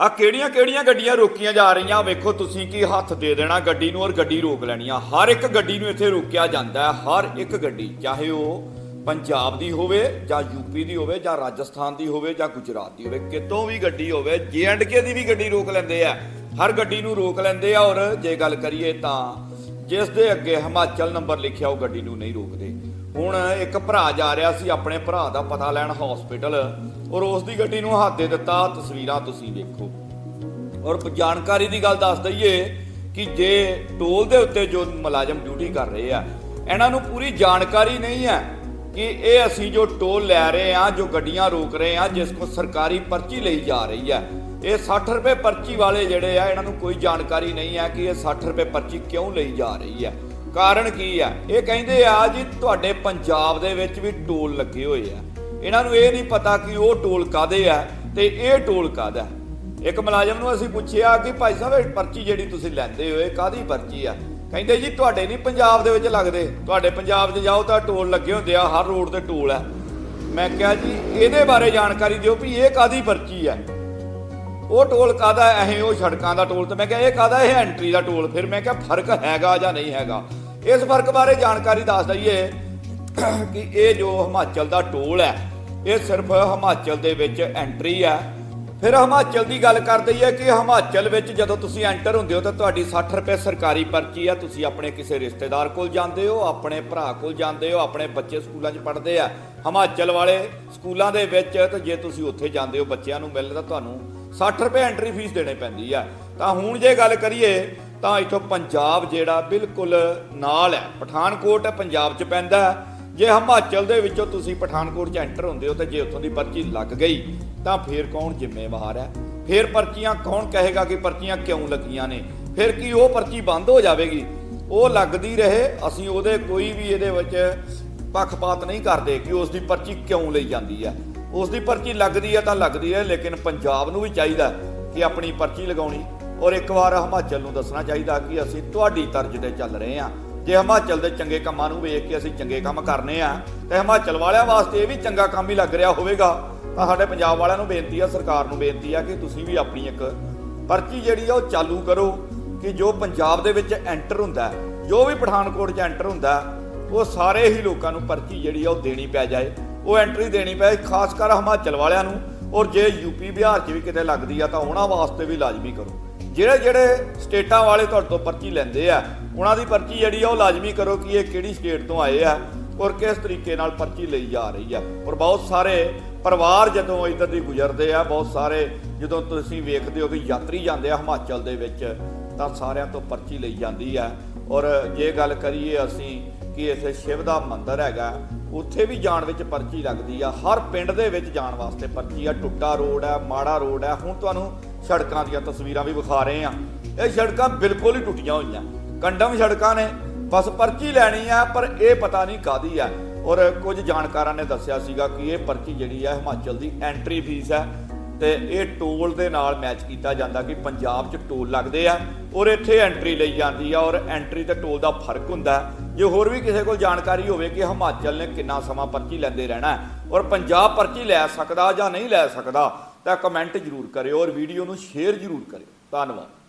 ਆ ਕਿਹੜੀਆਂ ਕਿਹੜੀਆਂ ਗੱਡੀਆਂ ਰੋਕੀਆਂ ਜਾ ਰਹੀਆਂ? ਵੇਖੋ ਤੁਸੀਂ ਕੀ ਹੱਥ ਦੇ ਦੇਣਾ ਗੱਡੀ ਨੂੰ ਔਰ ਗੱਡੀ ਰੋਕ ਲੈਣੀ ਆ। ਹਰ ਇੱਕ ਗੱਡੀ ਨੂੰ ਇੱਥੇ ਰੋਕਿਆ ਜਾਂਦਾ ਹੈ, ਹਰ ਇੱਕ ਗੱਡੀ, ਚਾਹੇ ਉਹ ਪੰਜਾਬ ਦੀ ਹੋਵੇ ਜਾਂ ਯੂਪੀ ਦੀ ਹੋਵੇ ਜਾਂ ਰਾਜਸਥਾਨ ਦੀ ਹੋਵੇ ਜਾਂ ਗੁਜਰਾਤ ਦੀ ਹੋਵੇ, ਕਿਤੋਂ ਵੀ ਗੱਡੀ ਹੋਵੇ ਕੇ ਦੀ ਵੀ ਗੱਡੀ ਰੋਕ ਲੈਂਦੇ ਆ, ਹਰ ਗੱਡੀ ਨੂੰ ਰੋਕ ਲੈਂਦੇ ਆ ਔਰ ਜੇ ਗੱਲ ਕਰੀਏ ਤਾਂ ਜਿਸ ਦੇ ਅੱਗੇ ਹਿਮਾਚਲ ਨੰਬਰ ਲਿਖਿਆ ਉਹ ਗੱਡੀ ਨੂੰ ਨਹੀਂ ਰੋਕਦੇ। ਹੁਣ ਇੱਕ ਭਰਾ ਜਾ ਰਿਹਾ ਸੀ, ਆਪਣੇ ਭਰਾ ਦਾ ਪਤਾ ਲੈਣ ਹਸਪੀਟਲ ਔਰ ਉਸ ਦੀ ਗੱਡੀ ਨੂੰ ਹੱਥ ਦੇ ਦਿੱਤਾ, ਤਸਵੀਰਾਂ ਤੁਸੀਂ ਵੇਖੋ। ਔਰ ਜਾਣਕਾਰੀ ਦੀ ਗੱਲ ਦੱਸ ਦਈਏ ਕਿ ਜੇ ਟੋਲ ਦੇ ਉੱਤੇ ਜੋ ਮੁਲਾਜ਼ਮ ਡਿਊਟੀ ਕਰ ਰਹੇ ਆ, ਇਹਨਾਂ ਨੂੰ ਪੂਰੀ ਜਾਣਕਾਰੀ ਨਹੀਂ ਹੈ ਕਿ ਇਹ ਅਸੀਂ ਜੋ ਟੋਲ ਲੈ ਰਹੇ ਆ, ਜੋ ਗੱਡੀਆਂ ਰੋਕ ਰਹੇ ਆ, ਜਿਸ ਕੋ ਸਰਕਾਰੀ ਪਰਚੀ ਲਈ ਜਾ ਰਹੀ ਹੈ, ਇਹ 60 ਰੁਪਏ ਪਰਚੀ ਵਾਲੇ ਜਿਹੜੇ ਆ, ਇਹਨਾਂ ਨੂੰ ਕੋਈ ਜਾਣਕਾਰੀ ਨਹੀਂ ਹੈ ਕਿ ਇਹ 60 ਰੁਪਏ ਪਰਚੀ ਕਿਉਂ ਲਈ ਜਾ ਰਹੀ ਹੈ। ਕਾਰਨ ਕੀ ਆ? ਇਹ ਕਹਿੰਦੇ ਆ ਜੀ, ਤੁਹਾਡੇ ਪੰਜਾਬ ਦੇ ਵਿੱਚ ਵੀ ਟੋਲ ਲੱਗੇ ਹੋਏ ਆ। ਇਹਨਾਂ ਨੂੰ ਇਹ ਨਹੀਂ ਪਤਾ ਕਿ ਉਹ ਟੋਲ ਕਾਦੇ ਆ ਤੇ ਇਹ ਟੋਲ ਕਾਦਾ ਇੱਕ ਮੁਲਾਜ਼ਮ ਨੂੰ ਅਸੀਂ ਪੁੱਛਿਆ ਕਿ ਭਾਈ ਸਾਹਿਬ, ਇਹ ਪਰਚੀ ਜਿਹੜੀ ਤੁਸੀਂ ਲੈਂਦੇ ਹੋ ਇਹ ਕਾਦੀ ਪਰਚੀ ਆ? ਕਹਿੰਦੇ ਜੀ, ਤੁਹਾਡੇ ਨਹੀਂ ਪੰਜਾਬ ਦੇ ਵਿੱਚ ਲੱਗਦੇ। ਤੁਹਾਡੇ ਪੰਜਾਬ 'ਚ ਜਾਓ ਤਾਂ ਟੋਲ ਲੱਗੇ ਹੁੰਦੇ ਆ, ਹਰ ਰੋਡ ਤੇ ਟੋਲ ਆ। ਮੈਂ ਕਿਹਾ ਜੀ, ਇਹਦੇ ਬਾਰੇ ਜਾਣਕਾਰੀ ਦਿਓ ਵੀ ਇਹ ਕਾਦੀ ਪਰਚੀ ਆ? ਉਹ ਟੋਲ ਕਾਦਾ ਐ ਉਹ ਸੜਕਾਂ ਦਾ ਟੋਲ ਤੇ ਮੈਂ ਕਿਹਾ, ਇਹ ਕਾਦਾ ਇਹ ਐਂਟਰੀ ਦਾ ਟੋਲ। ਫਿਰ ਮੈਂ ਕਿਹਾ, ਫ਼ਰਕ ਹੈਗਾ ਜਾਂ ਨਹੀਂ ਹੈਗਾ? ਇਸ ਫ਼ਰਕ ਬਾਰੇ ਜਾਣਕਾਰੀ ਦੱਸ ਦਈਏ ਕਿ ਇਹ ਜੋ ਹਿਮਾਚਲ ਦਾ ਟੋਲ ਹੈ, ਇਹ ਸਿਰਫ ਹਿਮਾਚਲ ਦੇ ਵਿੱਚ ਐਂਟਰੀ ਹੈ। ਫਿਰ ਹਿਮਾਚਲ ਦੀ ਗੱਲ ਕਰ ਦਈਏ ਕਿ ਹਿਮਾਚਲ ਵਿੱਚ ਜਦੋਂ ਤੁਸੀਂ ਐਂਟਰ ਹੁੰਦੇ ਹੋ ਤਾਂ ਤੁਹਾਡੀ 60 ਰੁਪਏ ਸਰਕਾਰੀ ਪਰਚੀ ਆ ਤੁਸੀਂ ਆਪਣੇ ਕਿਸੇ ਰਿਸ਼ਤੇਦਾਰ ਕੋਲ ਜਾਂਦੇ ਹੋ, ਆਪਣੇ ਭਰਾ ਕੋਲ ਜਾਂਦੇ ਹੋ, ਆਪਣੇ ਬੱਚੇ ਸਕੂਲਾਂ 'ਚ ਪੜ੍ਹਦੇ ਆ। ਹਿਮਾਚਲ ਵਾਲੇ ਸਕੂਲਾਂ ਦੇ ਵਿੱਚ ਤੇ ਜੇ ਤੁਸੀਂ ਉੱਥੇ ਜਾਂਦੇ ਹੋ ਬੱਚਿਆਂ ਨੂੰ ਮਿਲਦਾ ਤੁਹਾਨੂੰ 60 ਰੁਪਏ ਐਂਟਰੀ ਫੀਸ ਦੇਣੀ ਪੈਂਦੀ ਆ। ਤਾਂ ਹੁਣ ਜੇ ਗੱਲ ਕਰੀਏ ਤਾਂ ਇਥੋਂ ਪੰਜਾਬ ਜਿਹੜਾ ਬਿਲਕੁਲ ਨਾਲ ਹੈ। ਪਠਾਨਕੋਟ ਪੰਜਾਬ 'ਚ ਪੈਂਦਾ ਜੇ ਹਿਮਾਚਲ ਦੇ ਵਿੱਚੋਂ ਤੁਸੀਂ ਪਠਾਨਕੋਟ 'ਚ ਐਂਟਰ ਹੁੰਦੇ ਹੋ ਤੇ ਜੇ ਉੱਥੋਂ ਦੀ ਪਰਚੀ ਲੱਗ ਗਈ, ਤਾਂ ਫਿਰ ਕੌਣ ਜ਼ਿੰਮੇਵਾਰ ਹੈ? ਫਿਰ ਪਰਚੀਆਂ ਕੌਣ ਕਹੇਗਾ ਕਿ ਪਰਚੀਆਂ ਕਿਉਂ ਲੱਗੀਆਂ ਨੇ? ਫਿਰ ਕੀ ਉਹ ਪਰਚੀ ਬੰਦ ਹੋ ਜਾਵੇਗੀ? ਉਹ ਲੱਗਦੀ ਰਹੇ, ਅਸੀਂ ਉਹਦੇ ਕੋਈ ਵੀ ਇਹਦੇ ਵਿੱਚ ਪੱਖਪਾਤ ਨਹੀਂ ਕਰਦੇ ਕਿ ਉਸ ਦੀ ਪਰਚੀ ਕਿਉਂ ਲਈ ਜਾਂਦੀ ਹੈ। ਉਸ ਦੀ ਪਰਚੀ ਲੱਗਦੀ ਹੈ ਤਾਂ ਲੱਗਦੀ ਹੈ, ਲੇਕਿਨ ਪੰਜਾਬ ਨੂੰ ਵੀ ਚਾਹੀਦਾ ਕਿ ਆਪਣੀ ਪਰਚੀ ਲਗਾਉਣੀ। ਔਰ ਇੱਕ ਵਾਰ ਹਿਮਾਚਲ ਨੂੰ ਦੱਸਣਾ ਚਾਹੀਦਾ ਕਿ ਅਸੀਂ ਤੁਹਾਡੀ ਤਰਜ਼ ਤੇ ਚੱਲ ਰਹੇ ਹਾਂ। ਜੇ ਹਿਮਾਚਲ ਦੇ ਚੰਗੇ ਕੰਮਾਂ ਨੂੰ ਵੇਖ ਕੇ ਅਸੀਂ ਚੰਗੇ ਕੰਮ ਕਰਨੇ ਆ, ਤੇ ਹਿਮਾਚਲ ਵਾਲਿਆਂ ਵਾਸਤੇ ਇਹ ਵੀ ਚੰਗਾ ਕੰਮ ਹੀ ਲੱਗ ਰਿਹਾ ਹੋਵੇਗਾ। ਤਾਂ ਸਾਡੇ ਪੰਜਾਬ ਵਾਲਿਆਂ ਨੂੰ ਬੇਨਤੀ ਆ, ਸਰਕਾਰ ਨੂੰ ਬੇਨਤੀ ਆ ਕਿ ਤੁਸੀਂ ਵੀ ਆਪਣੀ ਇੱਕ ਪਰਚੀ ਜਿਹੜੀ ਆ ਉਹ ਚਾਲੂ ਕਰੋ ਕਿ ਜੋ ਪੰਜਾਬ ਦੇ ਵਿੱਚ ਐਂਟਰ ਹੁੰਦਾ ਜੋ ਵੀ ਪਠਾਨਕੋਟ 'ਚ ਐਂਟਰ ਹੁੰਦਾ ਉਹ ਸਾਰੇ ਹੀ ਲੋਕਾਂ ਨੂੰ ਪਰਚੀ ਜਿਹੜੀ ਆ ਉਹ ਦੇਣੀ ਪੈ ਜਾਏ। ਉਹ ਐਂਟਰੀ ਦੇਣੀ ਪਏ ਖਾਸ ਕਰ ਹਿਮਾਚਲ ਵਾਲਿਆਂ ਨੂੰ। ਔਰ ਜੇ ਯੂਪੀ ਬਿਹਾਰ 'ਚ ਵੀ ਕਿਤੇ ਲੱਗਦੀ ਆ ਤਾਂ ਉਹਨਾਂ ਵਾਸਤੇ ਵੀ ਲਾਜ਼ਮੀ ਕਰੋ। ਜਿਹੜੇ ਜਿਹੜੇ ਸਟੇਟਾਂ ਵਾਲੇ ਤੁਹਾਡੇ ਤੋਂ ਪਰਚੀ ਲੈਂਦੇ ਆ, ਉਹਨਾਂ ਦੀ ਪਰਚੀ ਜਿਹੜੀ ਆ ਉਹ ਲਾਜ਼ਮੀ ਕਰੋ ਕਿ ਇਹ ਕਿਹੜੀ ਸਟੇਟ ਤੋਂ ਆਏ ਆ ਔਰ ਕਿਸ ਤਰੀਕੇ ਨਾਲ ਪਰਚੀ ਲਈ ਜਾ ਰਹੀ ਆ। ਔਰ ਬਹੁਤ ਸਾਰੇ ਪਰਿਵਾਰ ਜਦੋਂ ਇੱਧਰ ਦੀ ਗੁਜ਼ਰਦੇ ਆ, ਬਹੁਤ ਸਾਰੇ ਜਦੋਂ ਤੁਸੀਂ ਵੇਖਦੇ ਹੋ ਕਿ ਯਾਤਰੀ ਜਾਂਦੇ ਆ ਹਿਮਾਚਲ ਦੇ ਵਿੱਚ, ਤਾਂ ਸਾਰਿਆਂ ਤੋਂ ਪਰਚੀ ਲਈ ਜਾਂਦੀ ਆ। ਔਰ ਜੇ ਗੱਲ ਕਰੀਏ ਅਸੀਂ ਕਿ ਇੱਥੇ ਸ਼ਿਵ ਦਾ ਮੰਦਿਰ ਹੈਗਾ ਉੱਥੇ ਵੀ ਜਾਣ ਵਿੱਚ ਪਰਚੀ ਲੱਗਦੀ ਆ। ਹਰ ਪਿੰਡ ਦੇ ਵਿੱਚ ਜਾਣ ਵਾਸਤੇ ਪਰਚੀ ਆ। ਟੁੱਟਾ ਰੋਡ ਆ, ਮਾੜਾ ਰੋਡ ਆ। ਹੁਣ ਤੁਹਾਨੂੰ ਸੜਕਾਂ ਦੀਆਂ ਤਸਵੀਰਾਂ ਵੀ ਵਿਖਾ ਰਹੇ ਆ। ਇਹ ਸੜਕਾਂ ਬਿਲਕੁਲ ਹੀ ਟੁੱਟੀਆਂ ਹੋਈਆਂ। ਕੰਡਮ ਸੜਕਾਂ ਨੇ। ਬਸ ਪਰਚੀ ਲੈਣੀ ਆ, ਪਰ ਇਹ ਪਤਾ ਨਹੀਂ ਕਾਦੀ ਆ। ਔਰ ਕੁਝ ਜਾਣਕਾਰਾਂ ਨੇ ਦੱਸਿਆ ਸੀਗਾ ਕਿ ਇਹ ਪਰਚੀ ਜਿਹੜੀ ਆ, ਹਿਮਾਚਲ ਦੀ ਐਂਟਰੀ ਫੀਸ ਹੈ ਤੇ ਇਹ ਟੋਲ ਦੇ ਨਾਲ ਮੈਚ ਕੀਤਾ ਜਾਂਦਾ ਕਿ ਪੰਜਾਬ 'ਚ ਟੋਲ ਲੱਗਦੇ ਆ ਔਰ ਇੱਥੇ ਐਂਟਰੀ ਲਈ ਜਾਂਦੀ ਆ ਔਰ ਐਂਟਰੀ ਤੇ ਟੋਲ ਦਾ ਫ਼ਰਕ ਹੁੰਦਾ ਜੇ ਹੋਰ ਵੀ ਕਿਸੇ ਕੋਲ ਜਾਣਕਾਰੀ ਹੋਵੇ ਕਿ ਹਿਮਾਚਲ ਨੇ ਕਿੰਨਾ ਸਮਾਂ ਪਰਚੀ ਲੈਂਦੇ ਰਹਿਣਾ ਔਰ ਪੰਜਾਬ ਪਰਚੀ ਲੈ ਸਕਦਾ ਜਾਂ ਨਹੀਂ ਲੈ ਸਕਦਾ, ਤਾਂ ਕਮੈਂਟ ਜ਼ਰੂਰ ਕਰਿਓ ਔਰ ਵੀਡੀਓ ਨੂੰ ਸ਼ੇਅਰ ਜ਼ਰੂਰ ਕਰਿਓ। ਧੰਨਵਾਦ।